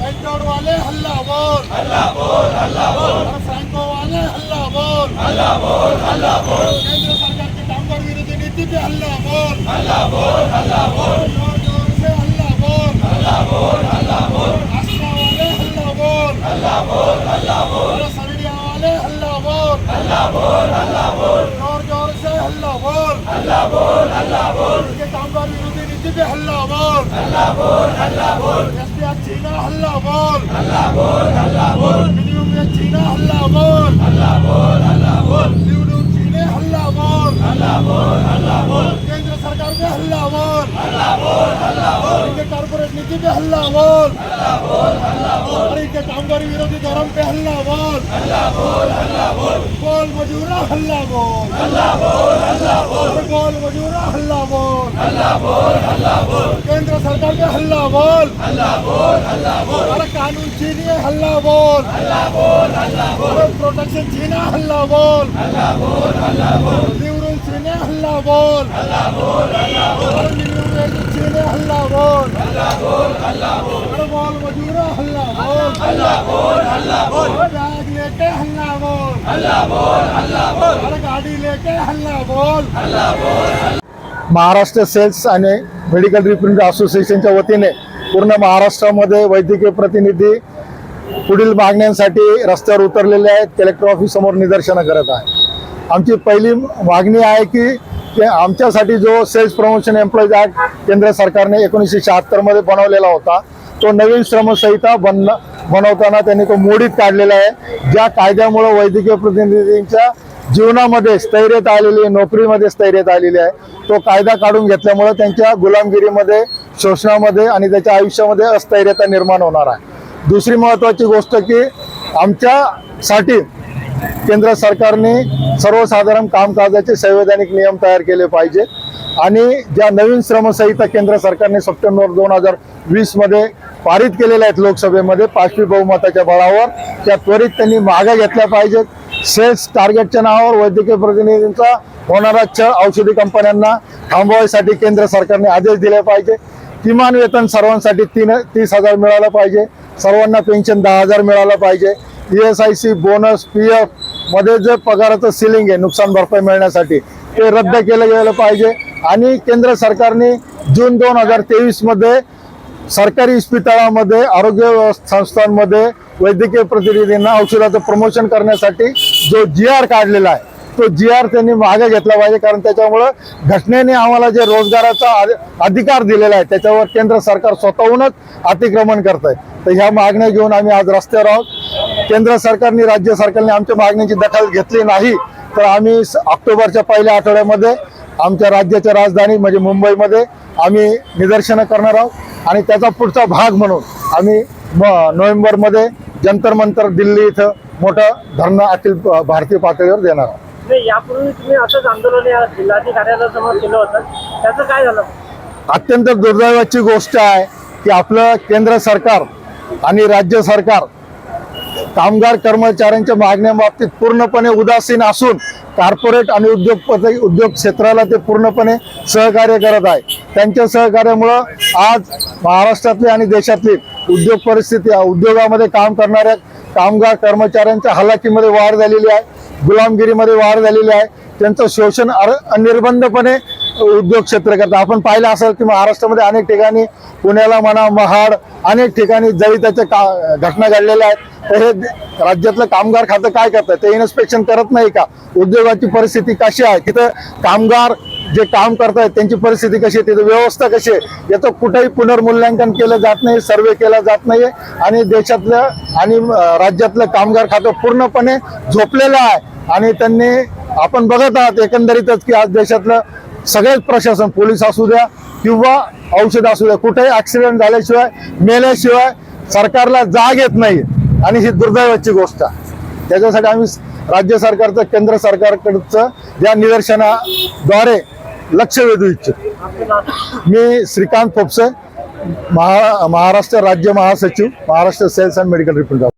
Petrol वाले हल्ला बोल फ्रँको वाले हल्ला बोल केंद्र सरकारची कामगार विरोधी नीती पे हल्ला बोल जोर जोर से हल्ला बोल आसरा वाले हल्ला बोल सरडिया वाले हल्ला बोल जोर जोर से हल्ला बोल के कामगार विरोधी नीति पे हल्ला बोल एसपीआर चीना हल्ला बोल मिनिमम वेज चीना हल्ला बोल लिवडून चीने हल्ला बोल केंद्र सरकार पे हल्ला बोल इनके कारपोरेट नीति पे हल्ला बोल और इनके कामगार विरोधी धर्म पे हल्ला बोल बोल मजूरा हल्ला बोल अरे बोल मजूरा हल्ला बोल केंद्र सरकार पे हल्ला बोल अरे कानून छीनिए हल्ला बोल अरे प्रोटेक्शन छीना हल्ला बोल हल्ला बोल. हल्ला बोल बोल मजूरा हल्ला बोल. बैग लेके हल्ला बोल. गाड़ी लेके हल्ला बोल. महाराष्ट्र सेल्स आणि मेडिकल रिप्रेझेंटेटिव्ह असोसिएशनच्या वतीने पूर्ण महाराष्ट्रामध्ये वैद्यकीय प्रतिनिधी पुढील मागण्यांसाठी रस्त्यावर उतरलेले आहेत. कलेक्टर ऑफिस समोर निदर्शनं करत आहे आमची पहिली मागणी आहे की आमच्यासाठी जो सेल्स प्रमोशन एम्प्लॉईज ॲक्ट केंद्र सरकारने एकोणीसशे शहात्तरमध्ये बनवलेला होता तो नवीन श्रमसंहिता बन बनवताना त्यांनी तो मोडीत काढलेला आहे. ज्या कायद्यामुळे वैद्यकीय प्रतिनिधींच्या जीवनामध्ये स्थैर्यता आलेली आहे नोकरीमध्ये स्थैर्यता आलेली आहे तो कायदा काढून घेतल्यामुळे त्यांच्या गुलामगिरीमध्ये शोषणामध्ये आणि त्याच्या आयुष्यामध्ये अस्थैर्यता निर्माण होणार आहे. दुसरी महत्त्वाची गोष्ट की आमच्यासाठी केंद्र सरकारने सर्वसाधारण कामकाजाचे संवैधानिक नियम तयार केले पाहिजे. आणि ज्या नवीन श्रमसंहिता केंद्र सरकारने सप्टेंबर दोन हजार वीसमध्ये पारित केलेल्या आहेत लोकसभेमध्ये पाचवी बहुमताच्या बळावर त्या त्वरित त्यांनी मागा घेतल्या पाहिजेत. सेल्स टार्गेटच्या नावावर वैद्यकीय प्रतिनिधींचा होणारा छळ औषधी कंपन्यांना थांबवायसाठी केंद्र सरकारने आदेश दिले पाहिजे. किमान वेतन सर्वांसाठी तीन तीस हजार मिळालं पाहिजे. सर्वांना पेन्शन दहा हजार मिळालं पाहिजे. E S I C bonus P F मध्ये जे पगाराचं सिलिंग आहे नुकसान भरपाई मिळण्यासाठी ते रद्द केलं गेलं पाहिजे. आणि केंद्र सरकारने जून दोन हजार तेवीसमध्ये सरकारी इस्पितळामध्ये आरोग्य संस्थांमध्ये वैद्यकीय प्रतिनिधींना औषधाचं प्रमोशन करण्यासाठी जो जी आर काढलेला आहे तो जी आर त्यांनी मागे घेतला पाहिजे कारण त्याच्यामुळं घटनेने आम्हाला जे रोजगाराचा अधिकार दिलेला आहे त्याच्यावर केंद्र सरकार स्वतःहूनच अतिक्रमण करत आहे तर ह्या मागण्या घेऊन आम्ही आज रस्त्यावर आहोत. केंद्र सरकारने राज्य सरकारने आमच्या मागण्यांची दखल घेतली नाही तर आम्ही स- ऑक्टोबरच्या पहिल्या आठवड्यामध्ये आमच्या राज्याच्या राजधानी म्हणजे मुंबईमध्ये आम्ही निदर्शनं करणार आहोत. आणि त्याचा पुढचा भाग म्हणून आम्ही म- नोव्हेंबरमध्ये जंतर मंतर दिल्ली इथं मोठं धरणं अखिल भारतीय पातळीवर देणार आहोत. नाही यापूर्वी तुम्ही असंच आंदोलन या केलं होतं. त्याचं काय झालं? अत्यंत दुर्दैवाची गोष्ट आहे की आपलं केंद्र सरकार आणि राज्य सरकार कामगार कर्मचाऱ्यांच्या मागण्याबाबतीत पूर्णपणे उदासीन असून कॉर्पोरेट आणि उद्योगपती उद्योग क्षेत्राला ते पूर्णपणे सहकार्य करत आहे. त्यांच्या सहकार्यामुळं आज महाराष्ट्रातली आणि देशातली उद्योग परिस्थिती उद्योगामध्ये काम करणाऱ्या कामगार कर्मचाऱ्यांच्या हलाखीमध्ये वाढ झालेली आहे. गुलामगिरीमध्ये वाढ झालेली आहे. त्यांचं शोषण अर- अनिर्बंधपणे उद्योग क्षेत्र करतात. आपण पाहिलं असेल की महाराष्ट्रामध्ये अनेक ठिकाणी पुण्याला म्हणा महाड अनेक ठिकाणी जळीताच्या का घटना घडलेल्या आहेत. तर हे राज्यातलं कामगार खातं काय करतं ते इन्स्पेक्शन करत नाही का? उद्योगाची परिस्थिती कशी आहे? तिथं कामगार जे काम करतायत त्यांची परिस्थिती कशी आहे तिथं व्यवस्था कशी आहे याचं कुठंही पुनर्मूल्यांकन केलं जात नाही सर्वे केला जात नाही आणि देशातलं आणि राज्यातलं कामगार खातं पूर्णपणे झोपलेलं आहे. आणि त्यांनी आपण बघत आहात एकंदरीतच की आज देशातलं सगळेच प्रशासन पोलीस असू द्या किंवा औषध असू द्या कुठेही ऍक्सिडेंट झाल्याशिवाय मेल्याशिवाय सरकारला जाग येत नाही आणि ही दुर्दैवाची गोष्ट आहे. त्याच्यासाठी आम्ही राज्य सरकारचं केंद्र सरकारकडचं या निदर्शनाद्वारे लक्ष वेधू इच्छितो. मी श्रीकांत फोपसे महा महाराष्ट्र राज्य महासचिव Maharashtra sales and medical representative